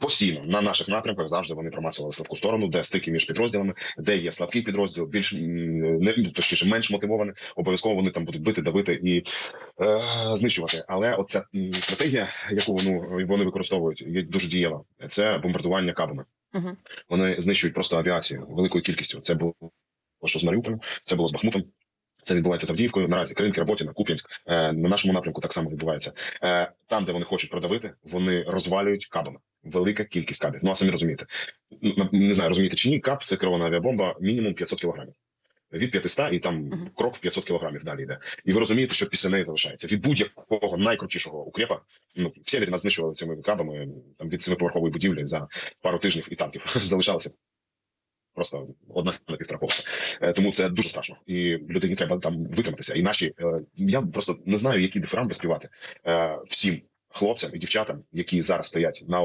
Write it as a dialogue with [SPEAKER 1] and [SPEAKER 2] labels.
[SPEAKER 1] Постійно на наших напрямках завжди вони промацували слабку сторону, де стики між підрозділами, де є слабкий підрозділ, більш не ну, точніше менш мотивований. Обов'язково вони там будуть бити, давити і е, знищувати. Але оця стратегія, яку вони, вони використовують, є дуже дієва. Це бомбардування кабами.
[SPEAKER 2] Угу.
[SPEAKER 1] Вони знищують просто авіацію великою кількістю. Це було що з Маріуполем, це було з Бахмутом. Це відбувається з Авдіївкою. Наразі Кримки, Роботіна, Куп'янськ. Е, на нашому напрямку так само відбувається. Е, там, де вони хочуть продавити, вони розвалюють кабами. Велика кількість кабів. Ну а самі розумієте. Не знаю, розумієте чи ні, кап це керована авіабомба мінімум 500 кілограмів. Від 500 і там
[SPEAKER 2] Мгм.
[SPEAKER 1] крок в 500 кілограмів далі йде. І ви розумієте, що після неї залишається від будь-якого найкрутішого укрепа. Ну всі від нас знищували цими кабами там від семиповерхової будівлі за пару тижнів і танків залишалося. Просто одна на півтора поверха. Е, Тому це дуже страшно, і людині треба там витриматися. І наші е, я просто не знаю, які дифирамби співати е, всім хлопцям і дівчатам, які зараз стоять на